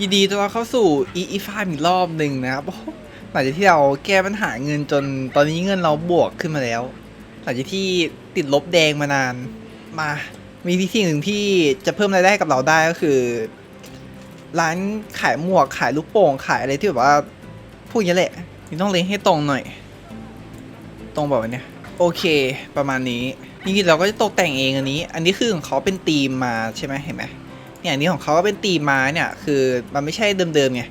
ยินดีต้อนรับเข้าสู่อีอีฟาอีกรอบหนึ่งนะครับหลังจากที่เราแก้ปัญหาเงินจนตอนนี้เงินเราบวกขึ้นมาแล้ว หลังจากที่ติดลบแดงมานานมา มีที่สิ่งหนึ่งที่จะเพิ่มรายได้กับเราได้ก็คือ ร้านขายหมวกขายลูกโป่งขายอะไรที่แบบว่าพวกนี้แหละนี่ต้องเล็งให้ตรงหน่อย ตรงแบบว่าเนี้ยโอเค ประมาณนี้นี่เราก็จะตกแต่งเองอันนี้ อันนี้คือของเขาเป็นธีมมาใช่ไหมเห็นไหม เนี่ยนี้ของเขาก็เป็นธีมมาเนี่ยคือมันไม่ใช่เดิมๆไง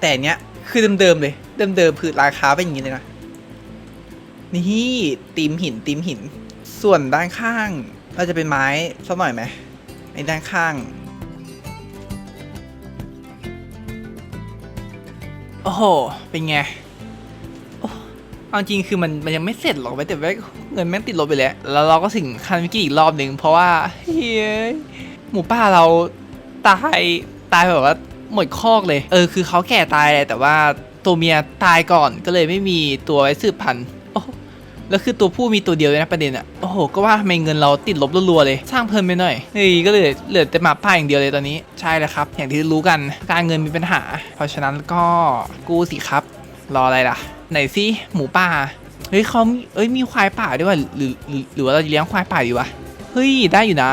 แต่อันเนี้ยคือเดิมๆเลยเดิมๆคือราคาเป็นอย่างนี้เลยนะนี่ตีมหินตีมหิน ส่วนด้านข้างเราจะเป็นไม้สักหน่อยไหมในด้านข้าง โอ้โห เป็นไงโอ้เอาจริงคือมันมันยังไม่เสร็จหรอกแต่ว่าเงินแม่งติดลบไปแล้ว แล้วเราก็ถึงคันวิกฤตอีกรอบหนึ่งเพราะว่าเฮ้ย หมูป่าเราตายตายแบบว่าหมดคอกเลย เออคือเขาแก่ตายเลยแต่ว่าตัวเมียตายก่อนก็เลยไม่มีตัวไว้สืบพันธุ์โอ้แล้วคือตัวผู้มีตัวเดียวเลยนะประเด็นอะโอ้โหก็ว่าทำไมเงินเราติดลบรัวๆเลย สร้างเพลินไปหน่อยเฮ้ยก็เลยเหลือแต่หมาป่าอย่างเดียวเลยตอนนี้ใช่แล้วครับ อย่างที่รู้กันการเงินมีปัญหา เพราะฉะนั้นก็กู้สิครับ รออะไรล่ะ ไหนสิหมูป่าเฮ้ยเขาเอ้ยมีควายป่าด้วยว่ะหรือหรือว่าเราเลี้ยงควายป่าดีวะเฮ้ยได้อยู่นะ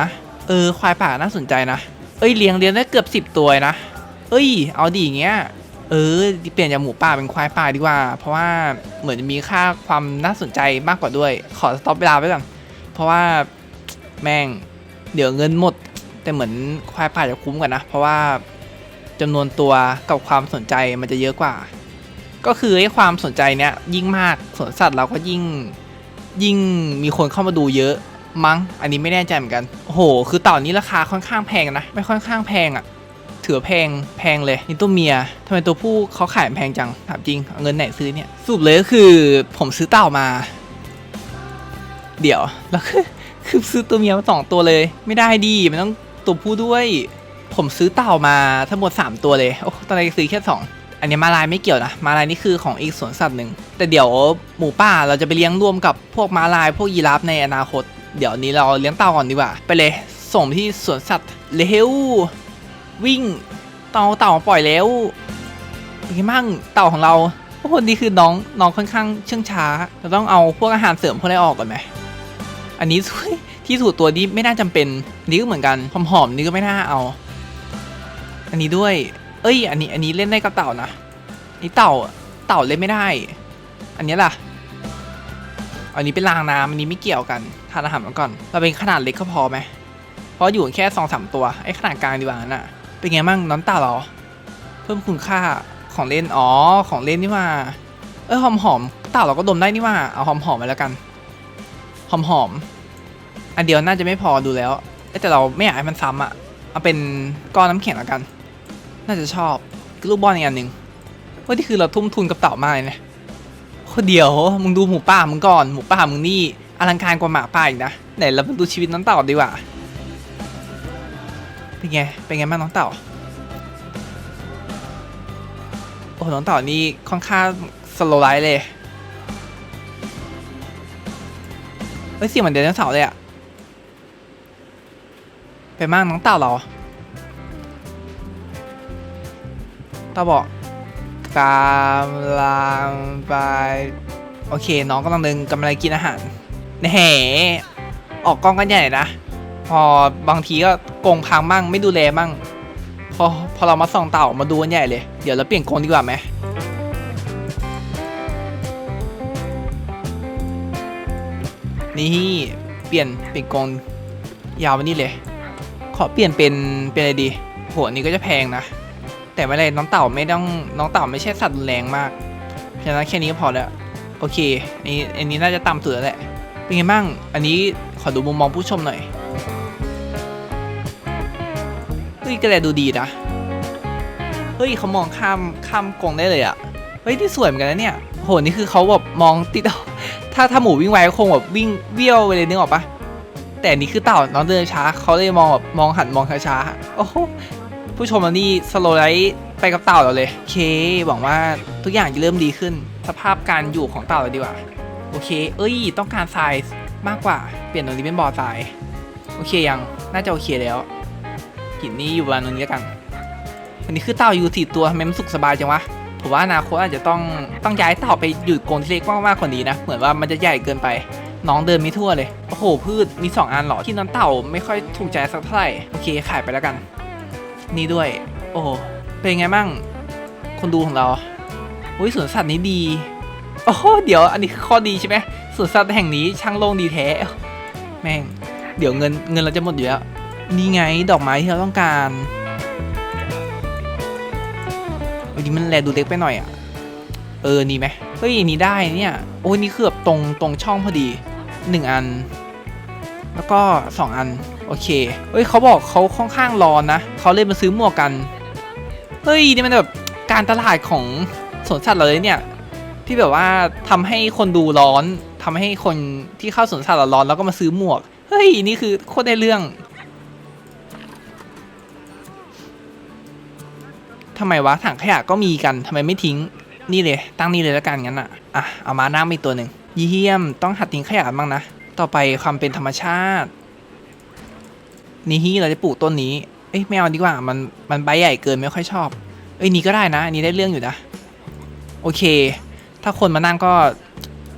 ออควายป่าน่าสนใจนะ เอ้ยเลี้ยงเลี้ยงได้เกือบสิบตัวนะ เอ้ย เอาดีอย่างเงี้ย เออเปลี่ยนจากหมูป่าเป็นควายป่าดีกว่า เพราะว่าเหมือนจะมีค่าความน่าสนใจมากกว่าด้วย ขอสต็อปเวลาไว้ก่อน เพราะว่าแม่งเดี๋ยวเงินหมด แต่เหมือนควายป่าจะคุ้มกว่านะ เพราะว่าจำนวนตัวกับความสนใจมันจะเยอะกว่า ก็คือไอ้ความสนใจเนี้ยยิ่งมากสวนสัตว์เราก็ยิ่งยิ่งมีคนเข้ามาดูเยอะ มั้ง อันนี้ไม่แน่ใจเหมือนกัน โอ้โห คือเต่านี้ราคาค่อนข้างแพงนะ ไม่ค่อนข้างแพงอะ่ะ ถือว่าแพง แพงเลย นี่ตัวเมียทำไมตัวผู้เขาขายแพงจัง ถามจริง เงินไหนซื้อเนี่ยสรุปเลยก็คือผมซื้อเต่ามา เดี๋ยว แล้วคือคือซื้อตัวเมียมาสองตัวเลย ไม่ได้ดี มันต้องตัวผู้ด้วย ผมซื้อเต่ามาทั้งหมด 3 ตัวเลย โอ้ตอนแรกซื้อแค่2อันนี้มาลายไม่เกี่ยวนะ มาลายนี่คือของอีกสวนสัตว์หนึ่ง แต่เดี๋ยวหมูป่าเราจะไปเลี้ยงร่วมกับพวกมาลายพวกยีราฟในอนาคต เดี๋ยวนี้เราเลี้ยงเต่าก่อนดีกว่า ไปเลย ส่งที่สวนสัตว์เร็ววิ่งเต่าเต่าปล่อยแล้วเป็นไงมั่งเต่าของเราพวกคนนี้คือน้องน้องค่อนข้างเชื่องช้าเราต้องเอาพวกอาหารเสริมพวกนี้ออกก่อนไหมอันนี้ที่สูตรตัวนี้ไม่น่าจำเป็นนนี้ก็เหมือนกันหอมๆนี่ก็ไม่น่าเอา อันนี้ด้วย เอ้ย อันนี้อันนี้เล่นได้กับเต่านะนี่เต่าเต่าเล่นไม่ได้ อันนี้ล่ะ อันนี้เป็นรางน้ำอันนี้ไม่เกี่ยวกัน ทานอาหารมาก่อน เราเป็นขนาดเล็กก็พอไหมเพราะอยู่แค่สองสามตัว ไอ้ขนาดกลางดีกว่าน่ะเป็นไงบ้างน้องเต่าเราเพิ่มคุณค่าของเล่น อ๋อ ของเล่นนี่ว่า เออหอมหอมๆเต่าเราก็ดมได้นี่ว่า เอาหอมหอมๆไปแล้วกัน หอมหอมๆอันเดียวน่าจะไม่พอดูแล้ว แต่เราไม่อยากให้มันซ้ำอะเอาเป็นก้อนน้ำแข็งแล้วกัน น่าจะชอบลูกบอลอีกอันหนึ่งว่าที่คือเราทุ่มทุนกับเต่ามากเลยนะคนเดียวมึงดูหมูป่ามึงก่อน หมูป่ามึงนี่ อลังการกว่าหมาป่าอีกนะไหนเรามาดูชีวิตน้องเต่าดีกว่าเป็นไงเป็นไงบ้างน้องเต่าโอ้น้องเต่านี่ค่อนข้างสโลไลท์เลยเฮ้ยเสียงเหมือนเดนเสาเลยอะเป็นมากน้องเต่าเหรอตาบอกกำลังไป โอเค น้องกำลังเดินกำลังกินอาหาร แหมออกกล้องกันใหญ่นะ พอบางทีก็กงพังมั่งไม่ดูแลมั่ง พอพอเรามาส่องเต่ามาดูกันใหญ่เลย เดี๋ยวเราเปลี่ยนกงดีกว่าไหมนี่เปลี่ยนเปลี่ยนกงยาวมานี่เลย ขอเปลี่ยนเป็นเป็นอะไรดีโหอันนี้ก็จะแพงนะ แต่ไม่เป็นไรน้องเต่าไม่ต้องน้องเต่าไม่ใช่สัตว์รุนแรงมากฉะนั้นแค่นี้ก็พอแล้ว โอเคอันนี้อันนี้น่าจะต่ำสุดแล้วแหละ เป็นไงบ้าง อันนี้ขอดูมุมมองผู้ชมหน่อยเฮ้ยก็แลดูดีนะ เฮ้ยเขามองข้ามข้ามกรงได้เลยอะเฮ้ยนี่สวยเหมือนกันนะเนี่ยโหนี่คือเขาแบบมองติดถ้าถ้าหมูวิ่งไวก็คงแบบวิ่งเบี้ยวไปเลยนึกออกปะแต่นนี้คือเต่าน้องเดินช้าเขาเลยมองแบบมองหันมองช้าๆโอ้โหผู้ชมเรานี่สโลไลท์ไปกับเต่าเราเลย เคหวังว่าทุกอย่างจะเริ่มดีขึ้น สภาพการอยู่ของเต่าเราดีกว่า โอเค เอ้ย ต้องการทรายมากกว่า เปลี่ยนตรงนี้เป็นบ่อทราย โอเคยัง น่าจะโอเคแล้ว หินนี่อยู่ประมาณตรงนี้แล้วกัน อันนี้คือเต่าอยู่สี่ตัวทำไมมันสุขสบายจังวะ ผมว่าอนาคตอาจจะต้องต้องย้ายเต่าไปอยู่กรงที่เล็กมากๆกว่านี้นะ เหมือนว่ามันจะใหญ่เกินไป น้องเดินไม่ทั่วเลย โอ้โห พืชมี 2 อันหรอ ที่น้ำเต่าไม่ค่อยถูกใจสักเท่าไหร่ โอเค ขายไปแล้วกัน นี่ด้วย โอ้เป็นไงบ้างคนดูของเรา อุ้ยสวนสัตว์นี้ดี โอ้โหเดี๋ยวอันนี้คือข้อดีใช่ไหมสวนสัตว์แห่งนี้ช่างโล่งดีแท้ แม่ง เดี๋ยวเงินเงินเราจะหมดอยู่แล้ว นี่ไงดอกไม้ที่เราต้องการวันนี้มันแลดูเล็กไปหน่อยอะ เออ นี่ไหมเฮ้ยนี่ได้เนี่ย โอ้ยนี่คือแบบตรงตรงช่องพอดีหนึ่งอัน แล้วก็สองอัน โอเค เฮ้ยเขาบอกเขาค่อนข้างร้อนนะเขาเลยมาซื้อหมวกกัน เฮ้ยนี่มันแบบการตลาดของสวนสัตว์เราเลยเนี่ย ที่แบบว่าทำให้คนดูร้อนทำให้คนที่เข้าสวนสัตว์ร้อนแล้วก็มาซื้อหมวก เฮ้ย นี่คือโคตรได้เรื่องทำไมวะถังขยะก็มีกันทำไมไม่ทิ้ง นี่เลย ตั้งนี่เลยแล้วกันงั้นอะ อะ เอามานั่งไปตัวหนึ่งเยี่ยม ต้องหัดทิ้งขยะบ้างนะ ต่อไปความเป็นธรรมชาติ นี่ฮีเราจะปลูกต้นนี้ เอ้ยไม่เอาดีกว่า มัน มันใบใหญ่เกินไม่ค่อยชอบ เอ้ยนี่ก็ได้นะ อันนี้ได้เรื่องอยู่นะ โอเค ถ้าคนมานั่งก็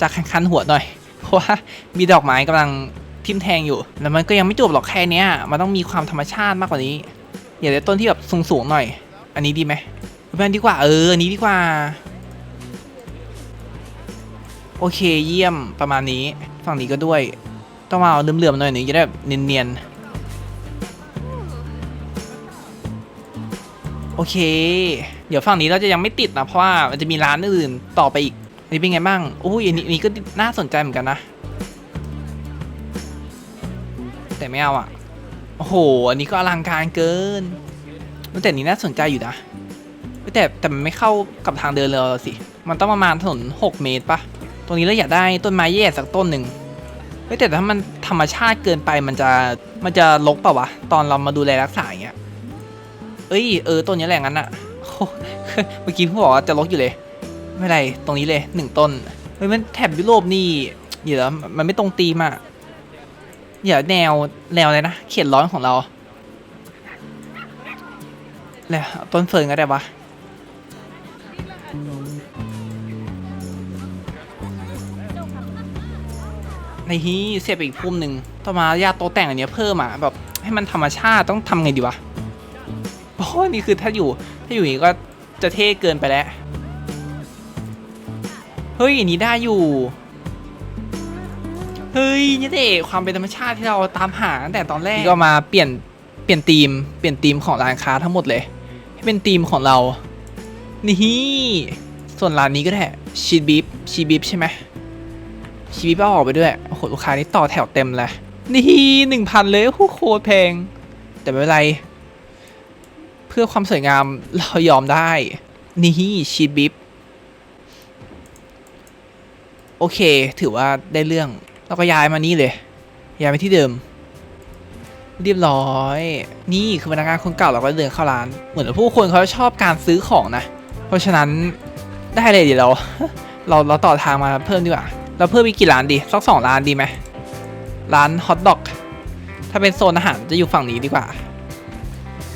จะคันๆหัวหน่อย เพราะว่ามีดอกไม้กำลังทิ่มแทงอยู่ แล้วมันก็ยังไม่จบหรอกแค่นี้มันต้องมีความธรรมชาติมากกว่านี้อย่าได้ต้นที่แบบสูงๆหน่อย อันนี้ดีไหมเอาเป็นอันดีกว่าเอออันนี้ดีกว่า โอเคเยี่ยมประมาณนี้ฝั่งนี้ก็ด้วย ต้องมาเอาเหลื่อมๆหน่อยหนึ่งจะได้แบบเนียนๆโอเค เดี๋ยวฝั่งนี้เราจะยังไม่ติดนะเพราะว่ามันจะมีร้านอื่นต่อไปอีกอันนี้เป็นไงบ้างโอ้ยอันนี้ก็น่าสนใจเหมือนกันนะ แต่ไม่เอาอะโอ้โหอันนี้ก็อลังการเกินแต่อันนี้น่าสนใจอยู่นะแต่แต่มันไม่เข้ากับทางเดินเลยสิ มันต้องประมาณถนน6 เมตรปะตรงนี้เราอยากได้ต้นไม้แย่สักต้นหนึ่งเฮ้ยแต่ถ้ามันธรรมชาติเกินไปมันจะมันจะรกเปล่าวะ ตอนเรามาดูแลรักษาอย่างเงี้ย เอ้ยเออต้นนี้แหละงั้นอะ เมื่อกี้พี่บอกว่าจะรกอยู่เลย ไม่ไรตรงนี้เลยหนึ่งต้นเฮ้ยมันแถบยุโรปนี่เดี๋ยวมันไม่ตรงตีมอะเดี๋ยวแนวแนวอะไรนะเขียนร้อนของเราแล้วต้นเฟิร์นก็ได้ปะในที่เสียบอีกพุ่มหนึ่งต่อมายาโตแต่งอันเนี้ยเพิ่มอะแบบให้มันธรรมชาติต้องทำไงดีวะโอ้นี่คือถ้าอยู่ ถ้าอยู่อย่างนี้ก็ จะเท่เกินไปแล้ว เฮ้ยอันนี้ได้อยู่ เฮ้ยนี่เด็ความเป็นธรรมชาติที่เราตามหาตั้งแต่ตอนแรกนี่ก็มาเปลี่ยนเปลี่ยนธีมเปลี่ยนธีมของร้านค้าทั้งหมดเลย ให้เป็นธีมของเรา นี่ส่วนร้านนี้ก็ได้ชีบีฟชีบีฟใช่ไหมชีบีฟเอาออกไปด้วยโอ้โหลูกค้านี่ต่อแถวเต็มเลยนี่หนึ่งพันเลยโคตรแพง แต่ไม่เป็นไร พื่อความสวยงามเรายอมได้ นี่ชีบีฟโอเค ถือว่าได้เรื่องเราก็ย้ายมานี่เลย ย้ายไปที่เดิม เรียบร้อย นี่คือพนักงานคนเก่าเราก็เดินเข้าร้าน เหมือนผู้คนเขาชอบการซื้อของนะ เพราะฉะนั้นได้เลยเดี๋ยวเรา เราเราต่อทางมาเพิ่มดีกว่า เราเพิ่มอีกกี่ร้านดีสักสองร้านดีไหมร้านฮอทดอกถ้าเป็นโซนอาหารจะอยู่ฝั่งนี้ดีกว่า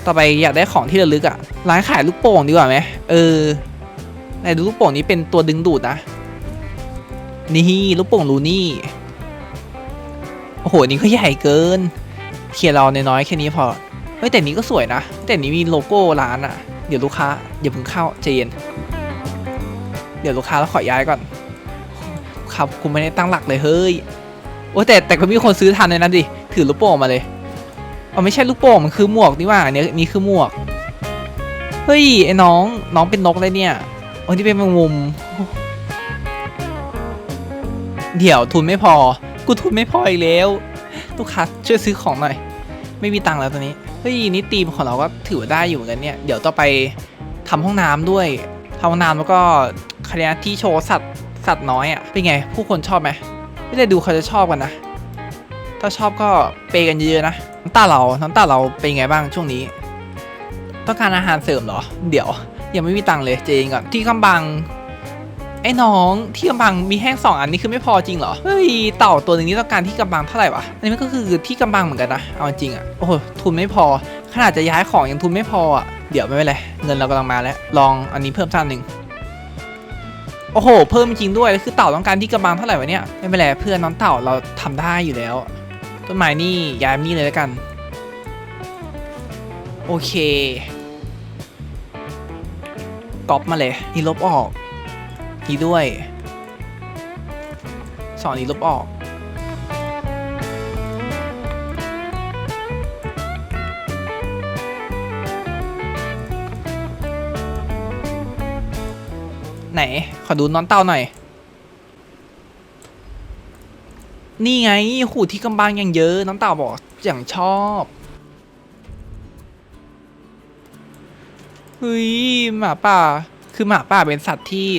ต่อไปอยากได้ของที่ระลึกอะร้านขายลูกโป่งดีกว่าไหมเออไหนดูลูกโป่งนี้เป็นตัวดึงดูดนะ นี่ลูกโป่งลูนี่ โอ้โห นี่ก็ใหญ่เกินเคลียร์เราน้อยๆแค่นี้พอ เฮ้ยแต่นี้ก็สวยนะ แต่นี้มีโลโก้ร้านอะเดี๋ยวลูกค้าอย่าเพิ่งเข้าใจเย็น เดี๋ยวลูกค้าเราขอย้ายก่อน ครับคุณไม่ได้ตั้งหลักเลยเฮ้ย โอ้แต่แต่ก็มีคนซื้อทันเลยนะดิ ถือลูกโป่งมาเลย อ๋อไม่ใช่ลูกโป่งมันคือหมวกนี่ว่าอันนี้นี่คือหมวก เฮ้ยไอ้น้องน้องเป็นนกเลยเนี่ยโอ้ที่เป็นแมงมุม เดี๋ยวทุนไม่พอ กูทุนไม่พออีกแล้ว ลูกค้าช่วยซื้อของหน่อย ไม่มีตังค์แล้วตอนนี้ เฮ้ยนี่ทีมของเราก็ถือว่าได้อยู่เหมือนกันเนี่ย เดี๋ยวต่อไปทำห้องน้ำด้วยทำห้องน้ำแล้วก็คณะที่โชว์สัตว์สัตว์น้อยอะ่ะ เป็นไง ผู้คนชอบไหม ไม่ได้ดูเขาจะชอบกันนะ ถ้าชอบก็เปย์กันเยอะๆนะ น้ำตาเราน้ำตาเราเป็นไงบ้างช่วงนี้ ต้องการอาหารเสริมเหรอ เดี๋ยว ยังไม่มีตังค์เลยเจงก่อนที่กำบังไอ้น้องที่กำบังมีแห้งสองอันนี้คือไม่พอจริงเหรอเฮ้ยเต่าตัวนึงนี้ต้องการที่กำบังเท่าไหร่วะอันนี้มันก็คือที่กำบังเหมือนกันนะเอาจริงอะ่ะโอ้โหทุนไม่พอ ขนาดจะย้ายของยังทุนไม่พออะ่ะเดี๋ยวไม่เป็นไรเงินเรากำลังมาแล้วลองอันนี้เพิ่มสั้นหนึ่งโอ้โห เพิ่มจริงด้วยคือเต่าต้องการที่กำบังเท่าไหร่วะเนี่ยไม่เป็นไรเพื่อนน้องเต่าเราทำได้อยู่แล้ว ต้นไม้นี่ย้ายมานี่เลยแล้วกัน โอเคก๊อปมาเลยนี่ลบออกนี่ด้วยสองนี้ลบออก ไหน ขอดูน้อนเต้าหน่อย นี่ไงหูที่กำบังยังเยอะ น้องเต่าบอกอย่างชอบเฮ้ยหมาป่า คือหมาป่าเป็นสัตว์ที่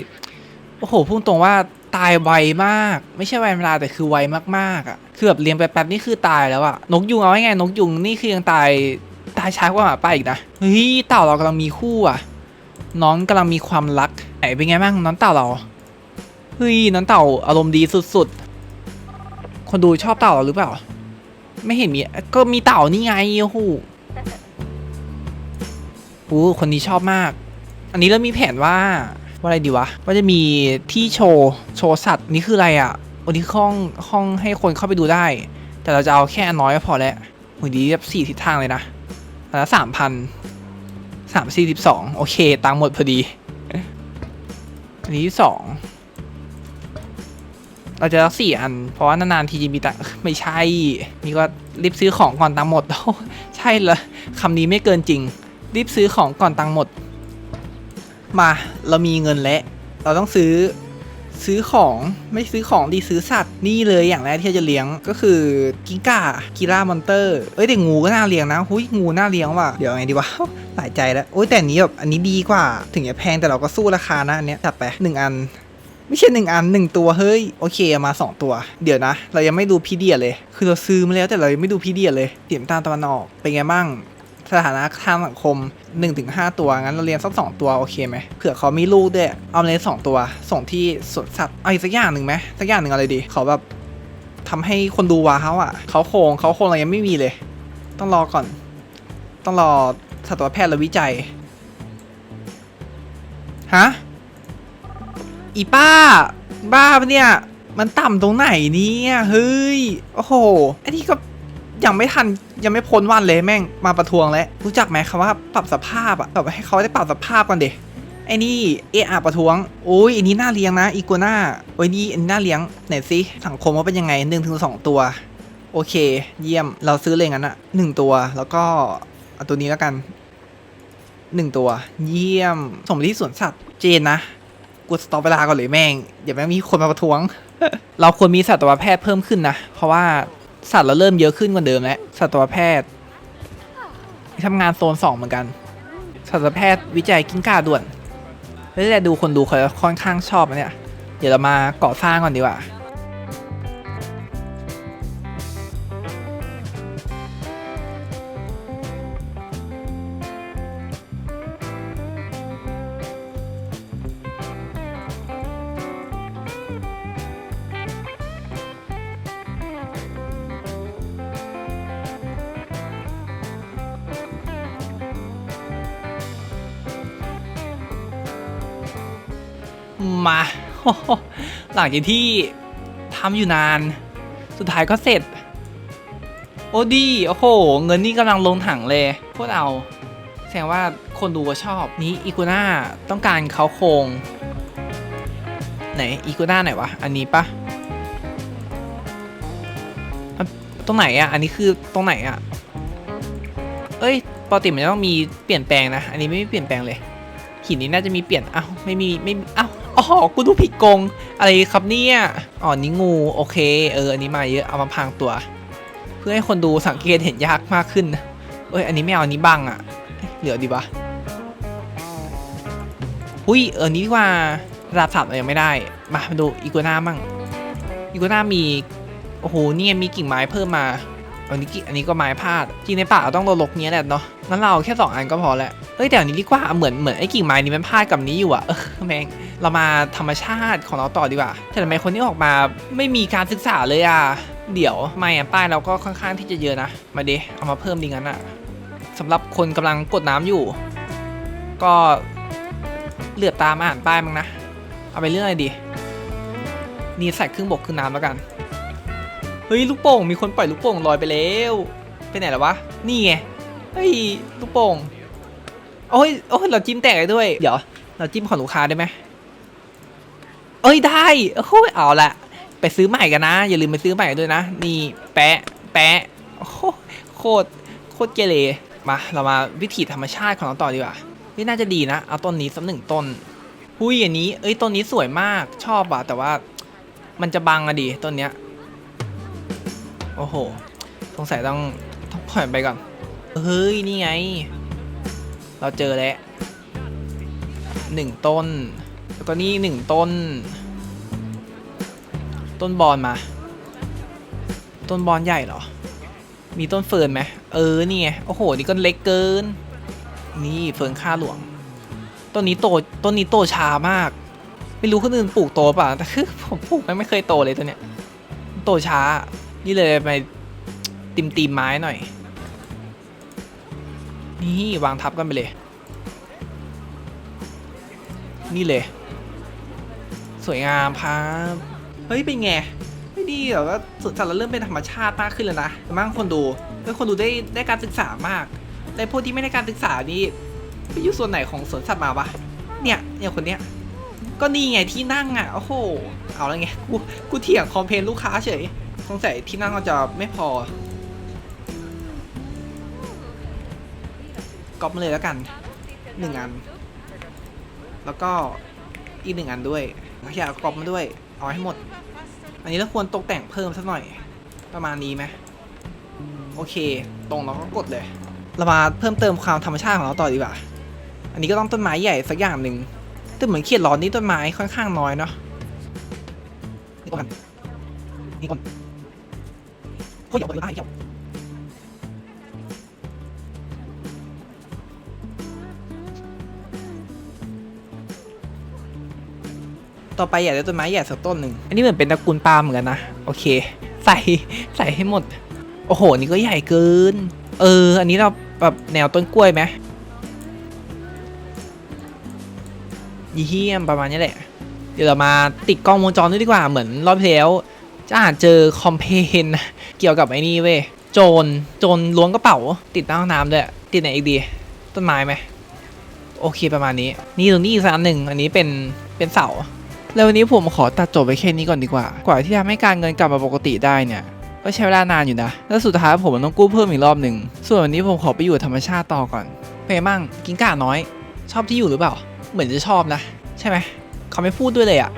โอ้โหพูดตรงว่าตายไวมาก ไม่ใช่ไวเวลาแต่คือไวมากๆอะคือแบบเลี้ยงไปแป๊บนี่คือตายแล้วอะนกยุงเอาไว้ไงนกยุงนี่คือยังตายตายช้ากว่าหมาป่าอีกนะเฮ้ยเต่าเรากำลังมีคู่อะ น้องกำลังมีความรักไหนเป็นไงบ้างน้องเต่าเราเฮ้ยน้องเต่าอารมณ์ดีสุด คนดูชอบเต่าหรือเปล่า ไม่เห็นมีก็มีเต่านี่ไงโอ้โหโอ้คนนี้ชอบมาก อันนี้เรามีแผนว่าว่าอะไรดีวะ ว่าจะมีที่โชว์โชว์สัตว์นี่คืออะไรอะ่ะวันนี้ห้องห้องให้คนเข้าไปดูได้ แต่เราจะเอาแค่น้อยก็พอแล้วโหดีแบบสี่ทิศทางเลยนะอันละสามพันสามสี่สิบสองโอเคตังหมดพอดี อันนี้สอง เราจะรักสี่อัน เพราะว่านานๆทีจะมีแตังค์ไม่ใช่ นี่ก็รีบซื้อของก่อนตังหมดใช่เลยคำนี้ไม่เกินจริง รีบซื้อของก่อนตังหมด มาเรามีเงินแล้วเราต้องซื้อซื้อของไม่ซื้อของดีซื้อสัตว์นี่เลยอย่างแรกที่จะเลี้ยงก็คือกิ้งก่ากีรามอนเตอร์เอ้ยแต่งูก็น่าเลี้ยงนะหุยงูน่าเลี้ยงว่ะเดี๋ยวไงดีวะหลายใจแล้วโอ้ยแต่นนี้แบบอันนี้ดีกว่า ถึงจะแพงแต่เราก็สู้ราคานะอันเนี้ยจัดไปหนึ่งอัน ไม่ใช่หนึ่งอันหนึ่งตัวเฮ้ยโอเคมาสองตัว เดี๋ยวนะ เรายังไม่ดูพีเดียเลย คือเราซื้อมาแล้วแต่เรายังไม่ดูพีเดียเลยเสียมตาลตะวันออกเป็นไงบ้างสถานะทางสังคม 1-5 ตัว งั้นเราเรียนสัก2ตัวโอเคไหมเผื่อเขามีลูกด้วย เอาเลยสองตัว ส่งที่สวนสัตว์เอาอีกสักอย่างหนึ่งไหมสักอย่างหนึ่งอะไรดีเขาแบบทำให้คนดูว้าวอะ เขาโครงเขาโครงเรายังไม่มีเลย ต้องรอก่อน ต้องรอสัตวแพทย์และวิจัย ฮะ อีป้า บ้าปะเนี่ย มันต่ำตรงไหนเนี่ยเฮ้ย โอ้โหไอ้นี่ก็ยังไม่ทันยังไม่พ้นวันเลยแม่งมาประท้วงแล้วรู้จักไหมคำว่าปรับสภาพอะแบบให้เขาได้ปรับสภาพกันเดไอ้นี่เออะประท้วงโอ้ยอันนี้น่าเลี้ยงนะอีกัวน่าโอ้ยนี่อันนี้น่าเลี้ยงไหนสิสังคมว่าเป็นยังไงหนึ่งถึงสองตัว โอเค เยี่ยมเราซื้อเลยงั้นอะหนึ่งตัวแล้วก็เอาตัวนี้แล้วกันหนึ่งตัว เยี่ยมส่งไปที่สวนสัตว์เจนนะ กูสต็อปเวลาก่อนเลยแม่งอย่าแม่งมีคนมาประท้วง เราควรมีสัตวแพทย์เพิ่มขึ้นนะ เพราะว่าสัตว์เราเริ่มเยอะขึ้นกว่าเดิมแล้วสัตวแพทย์ทำงานโซนสองเหมือนกันสัตวแพทย์วิจัยกิ้งก่าด่วนแล้วแต่ดูคนดูเขาค่อนข้างชอบนะเนี่ย เดี๋ยวเรามาก่อสร้างก่อนดีกว่า มา หลังจากที่ทำอยู่นาน สุดท้ายก็เสร็จ โอ้ดีโอ้โห เงินนี่กำลังลงถังเลยพวกเราแสดงว่าคนดูก็ชอบนี้อีกูน่าต้องการเขาโครงไหนอีกูน่าไหนวะ อันนี้ปะตรงไหนอะอันนี้คือตรงไหนอะเอ้ยปกติมันจะต้องมีเปลี่ยนแปลงนะ อันนี้ไม่มีเปลี่ยนแปลงเลย หินนี้น่าจะมีเปลี่ยน อ้าว ไม่มี ไม่มีอ้าว อ๋อกูดูผิดกง อะไรครับเนี่ยอ๋อนี่งู โอเค เออ อันนี้มาเยอะ เอามาพรางตัว เพื่อให้คนดูสังเกตเห็นยากมากขึ้น เอ้ย อันนี้ไม่เอาอันนี้บังอะเหลือดีปะอุ้ย เออ นี้ดีกว่าระดับสามยังไม่ได้มามาดูอีกัวน่ามั่งอีกัวน่ามี โอ้โห นี่มีกิ่งไม้เพิ่มมา อันนี้กิ่งอันนี้ก็ไม้พาดจริงในป่าเราต้องรกเนี้ยแหละเนาะ งั้นเราแค่สองอันก็พอแล้วเอ้ยแต่อันนี้ดีกว่าเหมือนเหมือนไอ้กิ่งไม้นี้มันพาดกับนี้อยู่อะเออแมงเรามาธรรมชาติของเราต่อดีกว่า แต่ทำไมคนที่ออกมาไม่มีการศึกษาเลยอะเดี๋ยวไม่อะป้ายเราก็ค่อนข้างที่จะเยอะนะ มาเดเอามาเพิ่มดีงั้นอะสำหรับคนกำลังกดน้ำอยู่ ก็เหลือบตามอ่านป้ายมั้งนะ เอาไปเรื่องอะไรดีนี่ใส่ครึ่งบกครึ่งน้ำแล้วกัน เฮ้ยลูกโป่งมีคนปล่อยลูกโป่งลอยไปแล้ว ไปไหนแล้ววะ นี่ไง เฮ้ยลูกโป่งโอ้ยโอ้ยเราจิ้มแตกได้ด้วย เดี๋ยว เราจิ้มของลูกค้าได้ไหมเอ้ยได้โอ้ยเอาละไปซื้อใหม่กันนะ อย่าลืมไปซื้อใหม่ด้วยนะ นี่แปะแปะโอ้โหโคตรโคตรเกเรมาเรามาวิถีธรรมชาติของเราต่อดีกว่านี่น่าจะดีนะ เอาต้นนี้สักหนึ่งต้นหุยอันนี้ เอ้ยต้นนี้สวยมากชอบอะแต่ว่ามันจะบังอะดิต้นเนี้ย โอ้โหสงสัยต้องต้องปล่อยไปก่อน เฮ้ย นี่ไง เราเจอแล้วหนึ่งต้น แล้วก็นี่หนึ่งต้น ต้นบอลมา ต้นบอลใหญ่เหรอ มีต้นเฟิร์นไหมเออ นี่ไง โอ้โห นี่ก็เล็กเกิน นี่เฟิร์นค่าหลวง ต้นนี้โต ต้นนี้โตช้ามาก ไม่รู้คนอื่นปลูกโตป่ะ แต่คือผมปลูกมันไม่เคยโตเลยตัวเนี้ย โตช้า นี่เลยไปติมตีมไม้หน่อย นี่วางทับกันไปเลย นี่เลย สวยงามครับ เฮ้ย เป็นไง ไม่ดีเหรอก็สวนสัตว์เราเริ่มเป็นธรรมชาติมากขึ้นแล้วนะมั่งคนดูแล้วคนดูได้ได้การศึกษามาก แต่พวกที่ไม่ได้การศึกษานี่ไปอยู่ส่วนไหนของสวนสัตว์มาวะเนี่ยเนี่ยคนเนี้ยก็นี่ไงที่นั่งอะโอ้โหเอาแล้วไงกูกูเถียงคอมเพลนลูกค้าเฉยสงสัยที่นั่งเราจะไม่พอ ก๊อปมาเลยแล้วกันหนึ่งอัน แล้วก็อีกหนึ่งอันด้วยอยากก๊อปมาด้วย เอาให้หมด อันนี้เราควรตกแต่งเพิ่มสักหน่อย ประมาณนี้ไหมโอเค ตรงเราก็กดเลย เรามาเพิ่มเติมความธรรมชาติของเราต่อดีกว่า อันนี้ก็ต้องต้นไม้ใหญ่สักอย่างหนึ่งแต่เหมือนเขียดร้อนนี่ต้นไม้ค่อนข้างน้อยเนาะนี่ก่อนนี่ก่อนโคตรใหญ่เลยได้เหี่ ต่อไปอยากได้ต้นไม้ใหญ่สักต้นหนึ่งอันนี้เหมือนเป็นตระกูลปาล์มเหมือนกันนะ โอเค ใส่ใส่ให้หมด โอ้โห นี่ก็ใหญ่เกิน เออ อันนี้เราแบบแนวต้นกล้วยไหมเยี่ยมประมาณนี้แหละ เดี๋ยวเรามาติดกล้องวงจรด้วยดีกว่า เหมือนรอบที่แล้วจะอาจเจอคอมเพนเกี่ยวกับไอ้นี่เว้ย โจร โจรล้วงกระเป๋า ติดใต้ห้องน้ำด้วย ติดไหนอีกดี ต้นไม้ไหม โอเคประมาณนี้ นี่ตรงนี้อีกสักอันหนึ่ง อันนี้เป็น เป็นเสา แล้ววันนี้ผมขอตัดจบไปแค่นี้ก่อนดีกว่า กว่าที่ทำให้การเงินกลับมาปกติได้เนี่ยก็ใช้เวลานานอยู่นะ แล้วสุดท้ายผมต้องกู้เพิ่มอีกรอบหนึ่ง ส่วนวันนี้ผมขอไปอยู่กับธรรมชาติต่อก่อน เป็นมั่งกินก่าน้อย ชอบที่อยู่หรือเปล่า เหมือนจะชอบนะ ใช่ไหม เขาไม่พูดด้วยเลยอะ